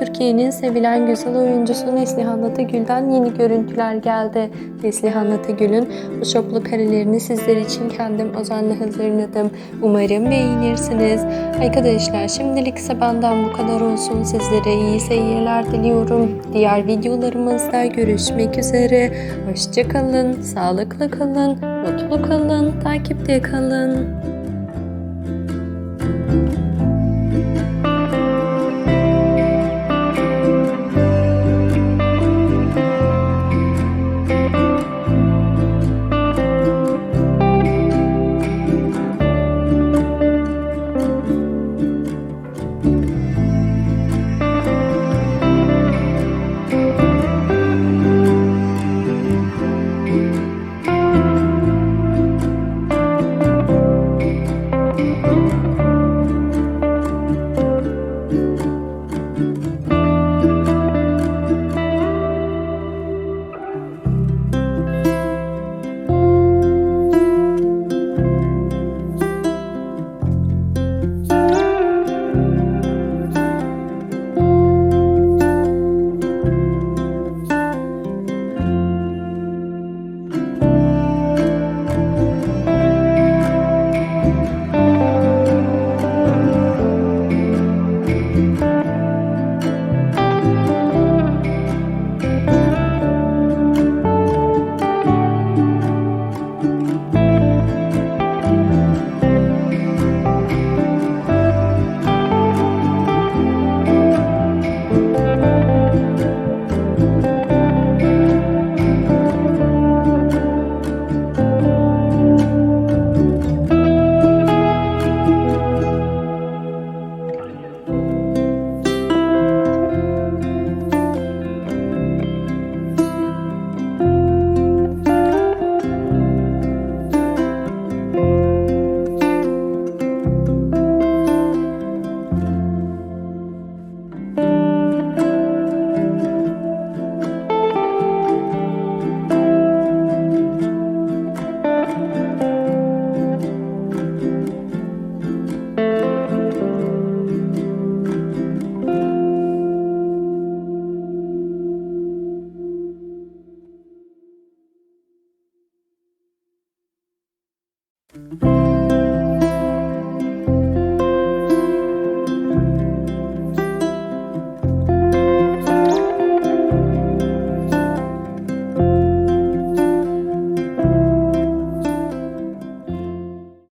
Türkiye'nin sevilen güzel oyuncusu Neslihan Atıgül'den yeni görüntüler geldi. Neslihan Atıgül'ün bu şoklu karelerini sizler için kendim özenle hazırladım. Umarım beğenirsiniz. Arkadaşlar şimdilik ise benden bu kadar olsun. Sizlere iyi seyirler diliyorum. Diğer videolarımızda görüşmek üzere. Hoşçakalın, sağlıklı kalın, mutlu kalın, takipte kalın. Mm-hmm.